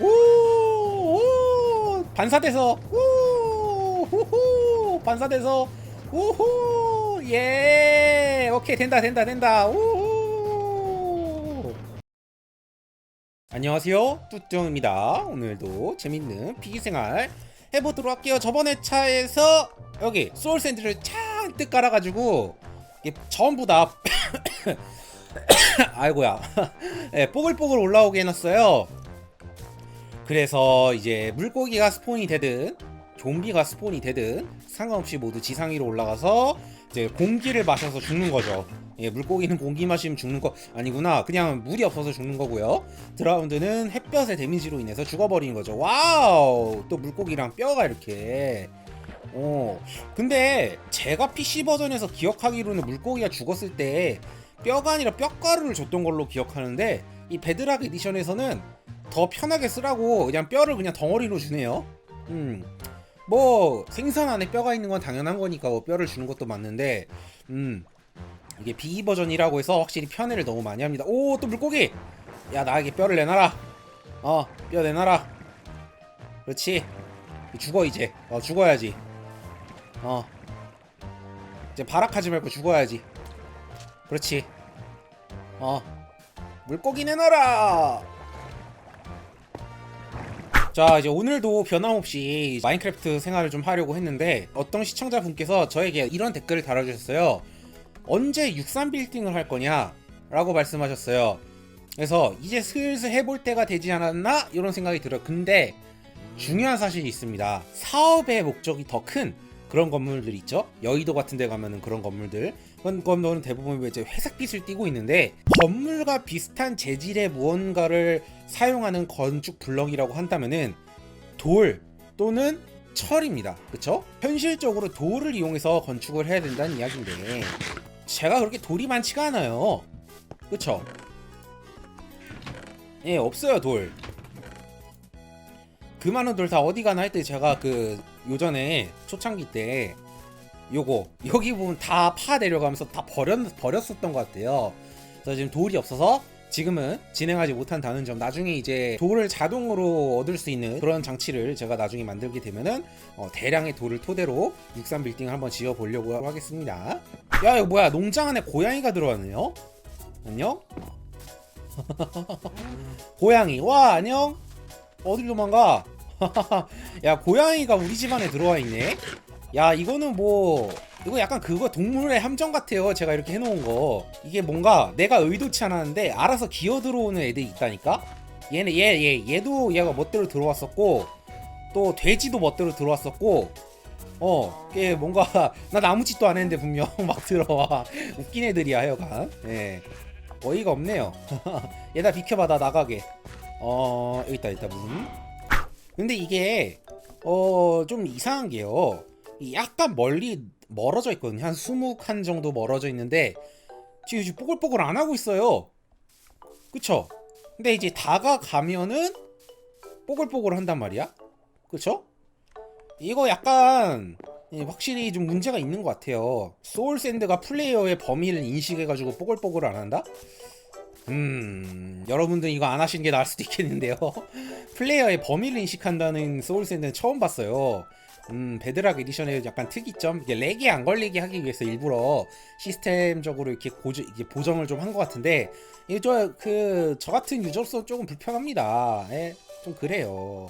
오, 오 반사돼서 오, 후후 반사돼서 오호 예. 오케이 된다 된다 된다. 오호 안녕하세요. 뚜뚱입니다. 오늘도 재밌는 피기생활 해보도록 할게요. 저번에 차에서 여기 소울 샌드를 잔뜩 깔아가지고 이게 전부 다 아이고야. 예, 뽀글뽀글 올라오게 해놨어요 그래서 이제 물고기가 스폰이 되든 좀비가 스폰이 되든 상관없이 모두 지상 위로 올라가서 이제 공기를 마셔서 죽는 거죠. 예, 물고기는 공기 마시면 죽는 거 아니구나. 그냥 물이 없어서 죽는 거고요. 드라운드는 햇볕의 데미지로 인해서 죽어버리는 거죠. 와우! 또 물고기랑 뼈가 이렇게. 어. 근데 제가 PC 버전에서 기억하기로는 물고기가 죽었을 때 뼈가 아니라 뼈가루를 줬던 걸로 기억하는데 이 베드락 에디션에서는 더 편하게 쓰라고 그냥 뼈를 그냥 덩어리로 주네요. 음. 뭐 생선 안에 뼈가 있는 건 당연한 거니까 뭐 뼈를 주는 것도 맞는데 음. 이게 B 버전이라고 해서 확실히 편애를 너무 많이 합니다. 오, 또 물고기. 야, 나에게 뼈를 내놔라. 어, 뼈 내놔라. 그렇지. 죽어 이제. 어, 죽어야지. 어. 이제 발악하지 말고 죽어야지. 그렇지. 어. 물고기 내놔라. 자 이제 오늘도 변함없이 마인크래프트 생활을 좀 하려고 했는데 어떤 시청자분께서 저에게 이런 댓글을 달아주셨어요. 언제 63 빌딩을 할 거냐? 라고 말씀하셨어요. 그래서 이제 슬슬 해볼 때가 되지 않았나? 이런 생각이 들어요. 근데 중요한 사실이 있습니다. 사업의 목적이 더 큰 그런 건물들 있죠? 여의도 같은 데 가면은 그런 건물들 그런 건물은 대부분 이제 회색빛을 띠고 있는데 건물과 비슷한 재질의 무언가를 사용하는 건축 블럭이라고 한다면은 돌 또는 철입니다. 그쵸? 현실적으로 돌을 이용해서 건축을 해야 된다는 이야기인데 제가 그렇게 돌이 많지가 않아요. 그쵸? 예, 없어요, 돌. 그 많은 돌 다 어디 가나 할 때 제가 그 요전에 초창기 때 요거 여기 부분 다 파 내려가면서 다 버렸 버렸었던 것 같아요. 그래서 지금 돌이 없어서 지금은 진행하지 못한다는 점 나중에 이제 돌을 자동으로 얻을 수 있는 그런 장치를 제가 나중에 만들게 되면은 어, 대량의 돌을 토대로 63 빌딩을 한번 지어 보려고 하겠습니다. 야 이거 뭐야 농장 안에 고양이가 들어왔네요. 안녕? 고양이 와 안녕? 어딜 도망가? 야 고양이가 우리 집 안에 들어와 있네. 야 이거는 뭐 이거 약간 그거 동물의 함정 같아요. 제가 이렇게 해놓은 거. 이게 뭔가 내가 의도치 않았는데 알아서 기어 들어오는 애들이 있다니까? 얘는 얘, 얘 얘도 얘가 멋대로 들어왔었고 또 돼지도 멋대로 들어왔었고 어, 이게 뭔가 나 아무 짓도 안 했는데 분명 막 들어와. 웃긴 애들이야 하여간 예. 어이가 없네요. 얘다 비켜봐 나 나가게. 어 여기 있다 여기 있다. 문 근데 이게 어 좀 이상한 게요. 이 약간 멀리 멀어져 있거든요. 한 20칸 정도 멀어져 있는데 지금 지금 뽀글뽀글 안 하고 있어요. 그쵸? 근데 이제 다가가면은 뽀글뽀글 한단 말이야. 그쵸? 이거 약간 예, 확실히 좀 문제가 있는 것 같아요. 소울 샌드가 플레이어의 범위를 인식해가지고 뽀글뽀글 안 한다? 음, 여러분들 이거 안 하시는 게 나을 수도 있겠는데요. 플레이어의 범위를 인식한다는 소울 샌드는 처음 봤어요. 음, 베드락 에디션의 약간 특이점, 이게 렉이 안 걸리게 하기 위해서 일부러 시스템적으로 이렇게 고정, 이게 보정을 좀 한 것 같은데, 이게 저, 그, 저 같은 유저로서 조금 불편합니다. 예, 좀 그래요.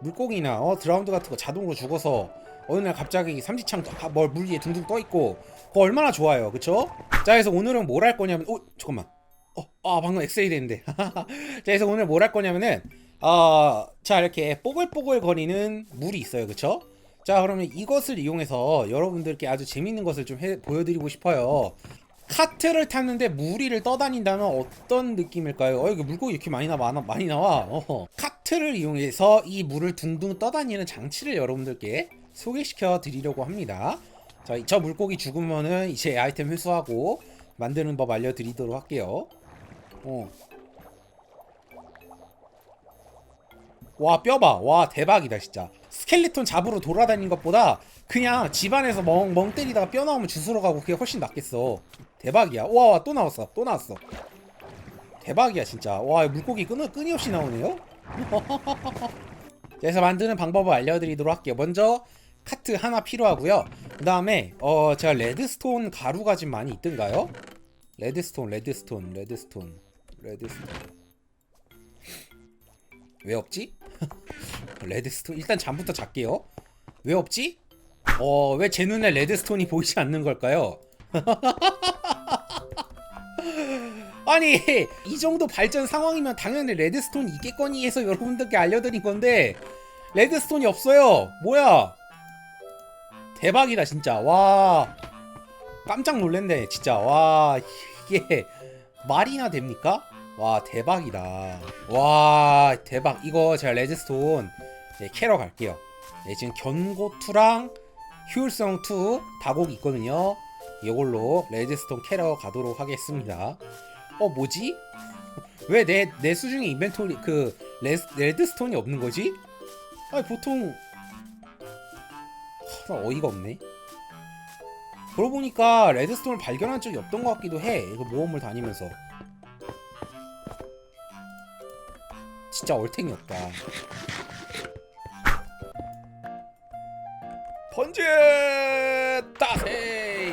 물고기나, 어, 드라운드 같은 거 자동으로 죽어서, 어느 날 갑자기 삼지창, 아, 뭘, 물 위에 둥둥 떠 있고, 그거 얼마나 좋아요. 그쵸? 자, 그래서 오늘은 뭘 할 거냐면, 어, 잠깐만. 어, 아, 방금 엑셀이 됐는데. 자, 그래서 오늘 뭘 할 거냐면은, 어, 자, 이렇게 뽀글뽀글 거리는 물이 있어요. 그쵸? 자 그러면 이것을 이용해서 여러분들께 아주 재밌는 것을 좀 해, 보여드리고 싶어요 카트를 탔는데 무리를 떠다닌다면 어떤 느낌일까요? 어, 이거 물고기 이렇게 많이 나, 많아, 많이 나와. 어. 카트를 이용해서 이 물을 둥둥 떠다니는 장치를 여러분들께 소개시켜 드리려고 합니다. 자, 저 물고기 죽으면은 이제 아이템 회수하고 만드는 법 알려드리도록 할게요. 어. 와, 뼈봐. 와, 대박이다, 진짜. 스켈리톤 잡으러 돌아다니는 것보다 그냥 집안에서 멍, 멍 때리다가 뼈 나오면 주스러 가고 그게 훨씬 낫겠어. 대박이야. 와, 또 나왔어. 또 나왔어. 대박이야, 진짜. 와, 물고기 끊, 끊임없이 나오네요? 그래서 만드는 방법을 알려드리도록 할게요. 먼저 카트 하나 필요하고요. 그 다음에 어 제가 레드스톤 가루가 지금 많이 있던가요? 레드스톤, 레드스톤, 레드스톤, 레드스톤. 왜 없지? 레드스톤 일단 잠부터 잡게요. 왜 없지? 어 왜 제 눈에 레드스톤이 보이지 않는 걸까요? 아니 이 정도 발전 상황이면 당연히 레드스톤 있겠거니 해서 여러분들께 알려드린 건데 레드스톤이 없어요 뭐야 대박이다 진짜 와 깜짝 놀랐네 진짜 와 이게 말이나 됩니까 와 대박이다 와 대박 이거 제가 레드스톤 네, 캐러 갈게요 네, 지금 견고2랑 효율성 2 다곡 있거든요 이걸로 레드스톤 캐러 가도록 하겠습니다 어 뭐지? 왜 내 내 수중에 인벤토리 그 레, 레드스톤이 없는 거지? 아니 보통 하, 나 어이가 없네. 그러고 보니까 레드스톤을 발견한 적이 없던 것 같기도 해. 이거 모험을 다니면서 진짜 얼탱이 없다. 번지 따세.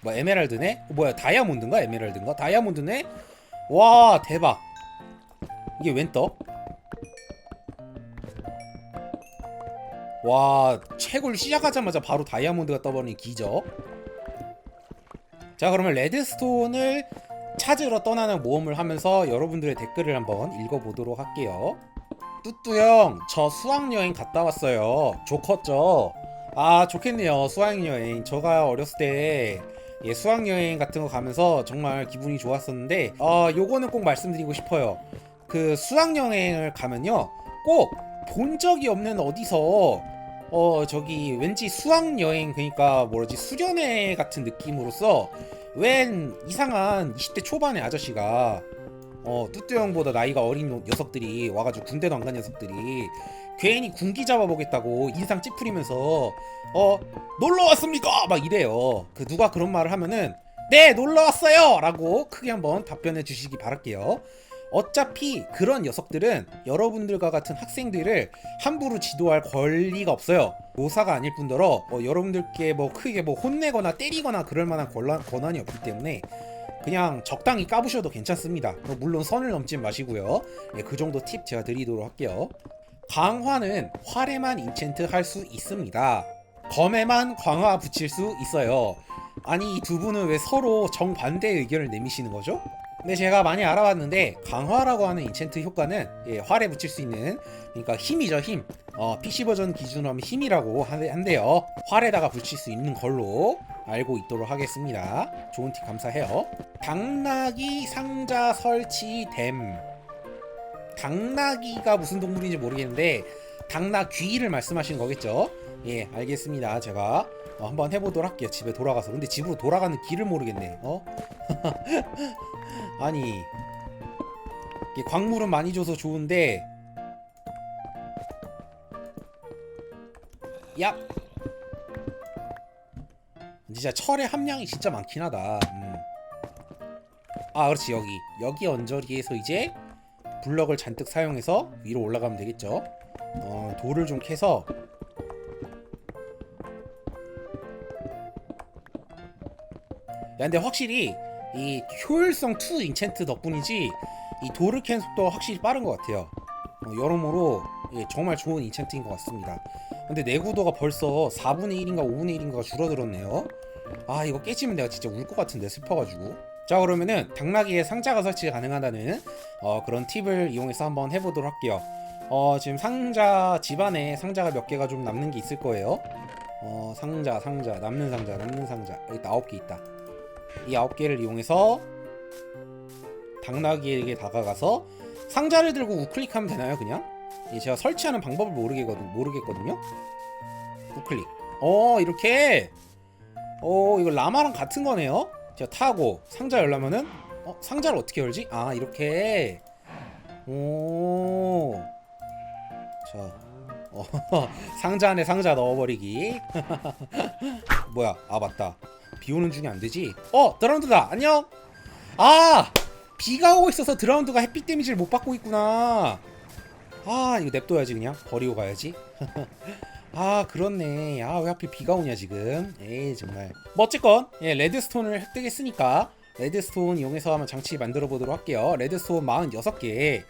뭐 에메랄드네? 어, 뭐야 다이아몬드인가 에메랄드인가? 다이아몬드네? 와 대박 이게 웬 떡? 와 채굴 시작하자마자 바로 다이아몬드가 떠버리는 기적 자 그러면 레드스톤을 찾으러 떠나는 모험을 하면서 여러분들의 댓글을 한번 읽어보도록 할게요. 뚜뚜 형 저 수학여행 갔다 왔어요. 좋겠죠? 아 좋겠네요 수학여행. 제가 어렸을 때 예, 수학여행 같은 거 가면서 정말 기분이 좋았었는데 어 요거는 꼭 말씀드리고 싶어요. 그 수학여행을 가면요 꼭 본 적이 없는 어디서 어 저기 왠지 수학 여행 그러니까 뭐라지 수련회 같은 느낌으로써 웬 이상한 20대 초반의 아저씨가 어 뚜뚜 형보다 나이가 어린 녀석들이 와가지고 군대도 안 간 녀석들이 괜히 군기 잡아보겠다고 인상 찌푸리면서 어 놀러 왔습니까? 막 이래요. 그 누가 그런 말을 하면은 네 놀러 왔어요 라고 크게 한번 답변해 주시기 바랄게요. 어차피 그런 녀석들은 여러분들과 같은 학생들을 함부로 지도할 권리가 없어요. 노사가 아닐 뿐더러 어, 여러분들께 뭐 크게 뭐 혼내거나 때리거나 그럴 만한 권한, 권한이 없기 때문에 그냥 적당히 까부셔도 괜찮습니다. 어, 물론 선을 넘지 마시고요. 예, 그 정도 팁 제가 드리도록 할게요. 강화는 활에만 인챈트 할 수 있습니다. 검에만 강화 붙일 수 있어요. 아니 이 두 분은 왜 서로 정반대의 의견을 내미시는 거죠? 근데 제가 많이 알아봤는데 강화라고 하는 인챈트 효과는 예, 활에 붙일 수 있는 그러니까 힘이죠 힘. 어, PC 버전 기준으로 하면 힘이라고 하- 한대요. 활에다가 붙일 수 있는 걸로 알고 있도록 하겠습니다. 좋은 팁 감사해요. 당나귀 상자 설치됨. 당나귀가 무슨 동물인지 모르겠는데 당나귀를 말씀하시는 거겠죠? 예, 알겠습니다. 제가 어, 한번 해보도록 할게요. 집에 돌아가서. 근데 집으로 돌아가는 길을 모르겠네. 어? 아니 이게 광물은 많이 줘서 좋은데 야 진짜 철의 함량이 진짜 많긴 하다. 음. 아 그렇지 여기 여기 언저리에서 이제 블럭을 잔뜩 사용해서 위로 올라가면 되겠죠. 어, 돌을 좀 캐서 야 근데 확실히 이 효율성 2 인챈트 덕분이지 이 캐는 속도가 확실히 빠른 것 같아요. 어, 여러모로 예, 정말 좋은 인챈트인 것 같습니다. 근데 내구도가 벌써 4분의 1인가 5분의 1인가가 줄어들었네요. 아 이거 깨지면 내가 진짜 울 것 같은데 슬퍼가지고. 자 그러면은 당나귀에 상자가 설치가 가능하다는 어, 그런 팁을 이용해서 한번 해보도록 할게요. 어 지금 상자 집안에 상자가 몇 개가 좀 남는 게 있을 거예요. 어 상자 상자 남는 상자 남는 상자 여기 아홉 개 있다. 이 아홉 개를 이용해서 당나귀에게 다가가서 상자를 들고 우클릭하면 되나요 그냥? 예, 제가 설치하는 방법을 모르겠거든 모르겠거든요. 우클릭. 어 이렇게. 어 이거 라마랑 같은 거네요. 제가 타고 상자 열려면은 어 상자를 어떻게 열지? 아 이렇게. 오. 자. 어, 상자 안에 상자 넣어버리기. 뭐야? 아 맞다. 비 오는 중에 안 되지. 어 드라운드다. 안녕. 아 비가 오고 있어서 드라운드가 햇빛 데미지를 못 받고 있구나. 아 이거 냅둬야지 그냥. 버리고 가야지. 아 그렇네. 아 왜 하필 비가 오냐 지금? 에이 정말. 뭐 어쨌건 예 레드스톤을 획득했으니까 레드스톤 이용해서 한번 장치 만들어 보도록 할게요. 레드스톤 46개.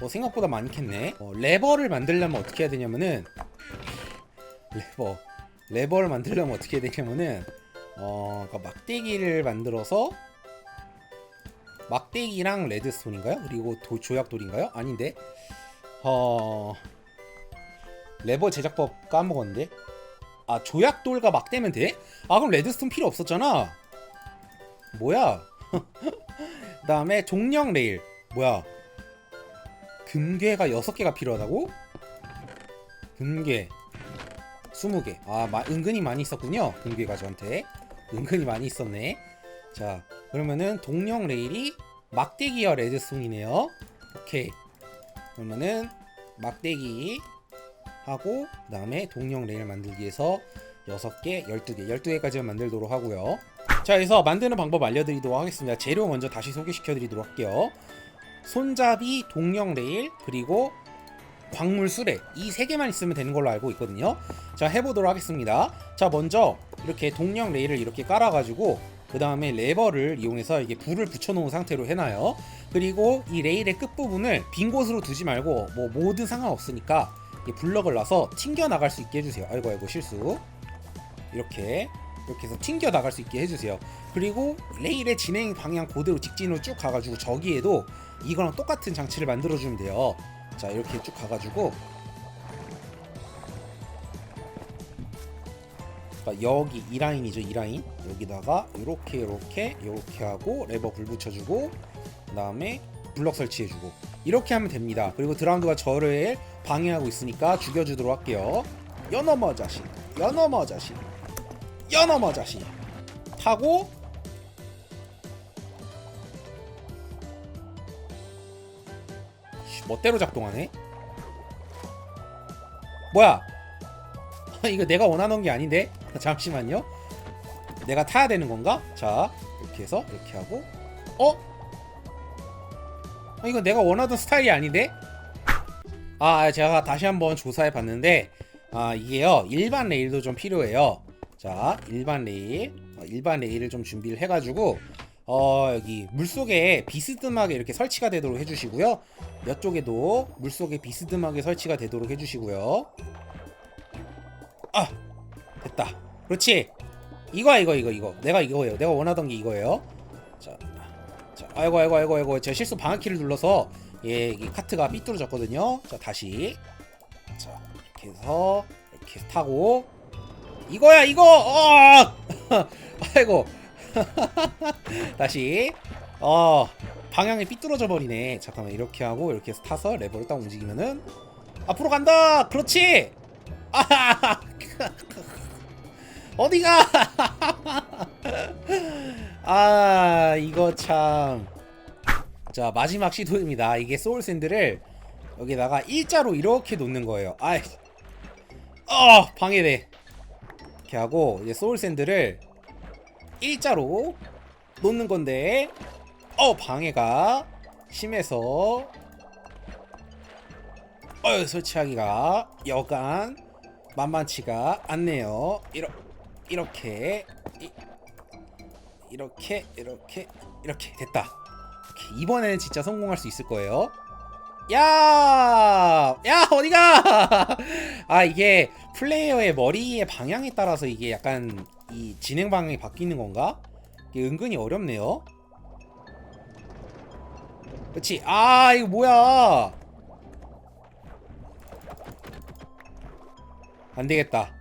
뭐 생각보다 많겠네. 어, 레버를 만들려면 어떻게 해야 되냐면은 레버. 레버를 만들려면 어떻게 해야 되냐면은 어 그러니까 막대기를 만들어서 막대기랑 레드스톤인가요? 그리고 도, 조약돌인가요? 아닌데. 어 레버 제작법 까먹었는데. 아 조약돌과 막대면 돼? 아 그럼 레드스톤 필요 없었잖아. 뭐야? 그 다음에 종령 레일. 뭐야? 금괴가 6개가 필요하다고? 금괴. 20개. 아 마, 은근히 많이 있었군요 금괴가 저한테 은근히 많이 있었네. 자 그러면은 동령 레일이 막대기와 레드스톤이네요. 오케이. 그러면은 막대기 하고 그 다음에 동령 레일 만들기 위해서 6개, 12개, 12개까지만 만들도록 하고요. 자 그래서 만드는 방법 알려드리도록 하겠습니다. 재료 먼저 다시 소개시켜 드리도록 할게요. 손잡이, 동령 레일, 그리고 광물 수레 이 세 개만 있으면 되는 걸로 알고 있거든요. 자 해보도록 하겠습니다. 자 먼저 이렇게 동령 레일을 이렇게 깔아가지고 그 다음에 레버를 이용해서 이게 불을 붙여놓은 상태로 해놔요. 그리고 이 레일의 끝 부분을 빈 곳으로 두지 말고 뭐 뭐든 상관없으니까 이 블럭을 놔서 튕겨 나갈 수 있게 해주세요. 아이고 아이고 실수. 이렇게 이렇게 해서 튕겨 나갈 수 있게 해주세요. 그리고 레일의 진행 방향 그대로 직진으로 쭉 가가지고 저기에도 이거랑 똑같은 장치를 만들어주면 돼요 자 이렇게 쭉 가가지고. 그러니까 여기 이 라인이죠 이 라인. 여기다가 이렇게 이렇게 이렇게 하고 레버 불 붙여주고 그 다음에 블럭 설치해주고. 이렇게 하면 됩니다. 그리고 드라운드가 저를 방해하고 있으니까 죽여주도록 할게요. 연어머 자식 연어머 자식 연어머 자식. 타고 멋대로 작동하네. 뭐야? 이거 내가 원하는 게 아닌데? 잠시만요. 내가 타야 되는 건가? 자 이렇게 해서 이렇게 하고. 어? 아, 이거 내가 원하던 스타일이 아닌데? 아 제가 다시 한번 조사해 봤는데 아 이게요. 일반 레일도 좀 필요해요. 자 일반 레일. 어, 일반 레일을 좀 준비를 해가지고 어 여기 물속에 비스듬하게 이렇게 설치가 되도록 해주시고요. 이쪽에도 물속에 비스듬하게 설치가 되도록 해주시고요. 아 됐다. 그렇지. 이거야 이거 이거 이거. 내가 이거예요. 내가 원하던 게 이거예요. 자, 자 아이고 아이고 아이고 아이고. 제가 실수 방향키를 눌러서 예, 이 카트가 삐뚤어졌거든요. 자 다시. 자 이렇게 해서 이렇게 타고. 이거야 이거! 어! 아이고 다시. 어 방향이 삐뚤어져 버리네. 잠깐만 이렇게 하고 이렇게 해서 타서 레버를 딱 움직이면은 앞으로 간다! 그렇지! 아 어디가? 아 이거 참. 자 마지막 시도입니다. 이게 소울 샌드를 여기다가 일자로 이렇게 놓는 거예요. 아이. 어 방해돼. 이렇게 하고 이제 소울 샌드를 일자로 놓는 건데 어 방해가 심해서 어 설치하기가 여간 만만치가 않네요 이러, 이렇게 이, 이렇게 이렇게 이렇게 됐다 오케이, 이번에는 진짜 성공할 수 있을 거예요 야! 야, 어디가? 아, 이게 플레이어의 머리의 방향에 따라서 이게 약간 이 진행 방향이 바뀌는 건가? 이게 은근히 어렵네요. 그렇지. 아, 이거 뭐야? 안 되겠다.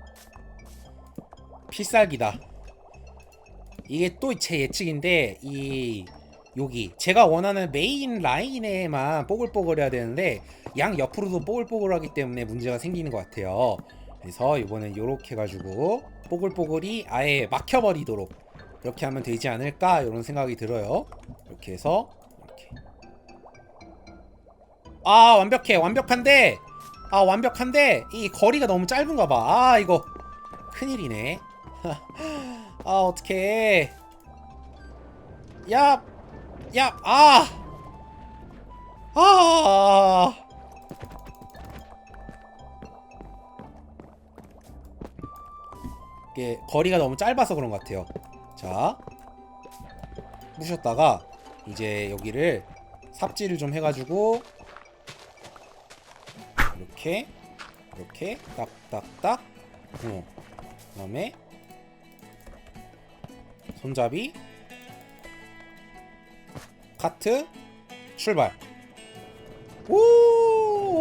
필살기다. 이게 또 제 예측인데 이 여기 제가 원하는 메인 라인에만 뽀글뽀글해야 되는데 양 옆으로도 뽀글뽀글하기 때문에 문제가 생기는 것 같아요. 그래서 이번엔 이렇게 해가지고 뽀글뽀글이 아예 막혀버리도록 이렇게 하면 되지 않을까 이런 생각이 들어요. 이렇게 해서 이렇게 아 완벽해 완벽한데 아 완벽한데 이 거리가 너무 짧은가 봐. 아 이거 큰일이네. 아 어떡해. 야 야, 아! 아. 이게 거리가 너무 짧아서 그런 것 같아요. 자, 부셨다가 이제 여기를 삽질을 좀 해가지고 이렇게 이렇게 딱딱딱 어. 그 다음에 손잡이 카트 출발 오,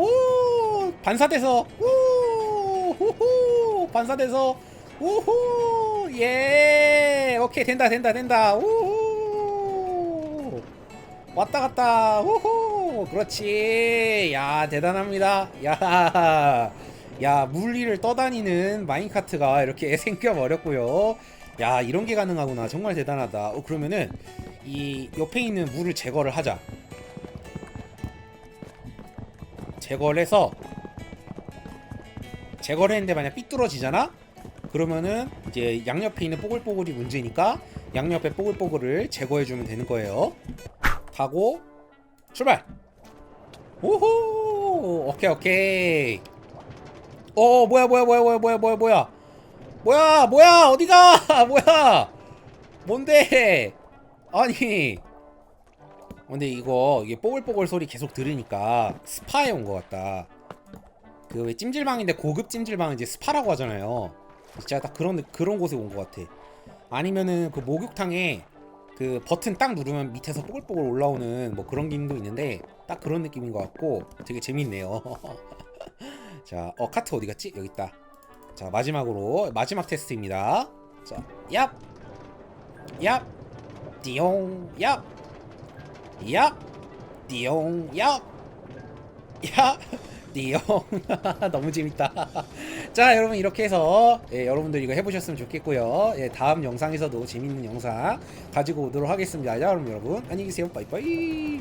오 반사돼서 오 호호 반사돼서 오호 예! 오케이 된다 된다 된다. 오호 왔다 갔다. 오호 그렇지. 야 대단합니다. 야 야 물 위를 떠다니는 마인카트가 이렇게 생겨 버렸고요. 야 이런 게 가능하구나. 정말 대단하다. 어 그러면은 이 옆에 있는 물을 제거를 하자. 제거를 해서 제거를 했는데 만약 삐뚤어지잖아 그러면은 이제 양옆에 있는 뽀글뽀글이 문제니까 양옆에 뽀글뽀글을 제거해주면 되는 거예요. 가고 출발! 오호 오케이 오케이. 어 뭐야 뭐야 뭐야 뭐야 뭐야 뭐야 뭐야. 뭐야 뭐야 어디가? 뭐야? 뭔데? 아니. 근데 이거 이게 뽀글뽀글 소리 계속 들으니까 스파에 온 것 같다. 그 왜 찜질방인데 고급 찜질방은 이제 스파라고 하잖아요 진짜 딱 그런 그런 곳에 온 것 같아 아니면은 그 목욕탕에 그 버튼 딱 누르면 밑에서 뽀글뽀글 올라오는 뭐 그런 기능도 있는데 딱 그런 느낌인 것 같고 되게 재밌네요 자, 어 카트 어디 갔지? 여기 있다. 자, 마지막으로 마지막 테스트입니다. 자, 얍, 얍, 띠용, 얍, 얍, 띠용, 얍, 얍, 띠용. 너무 재밌다. 자, 여러분 이렇게 해서 예, 여러분들 이거 해보셨으면 좋겠고요. 예, 다음 영상에서도 재밌는 영상 가지고 오도록 하겠습니다. 자, 그럼 여러분 안녕히 계세요. 빠이빠이.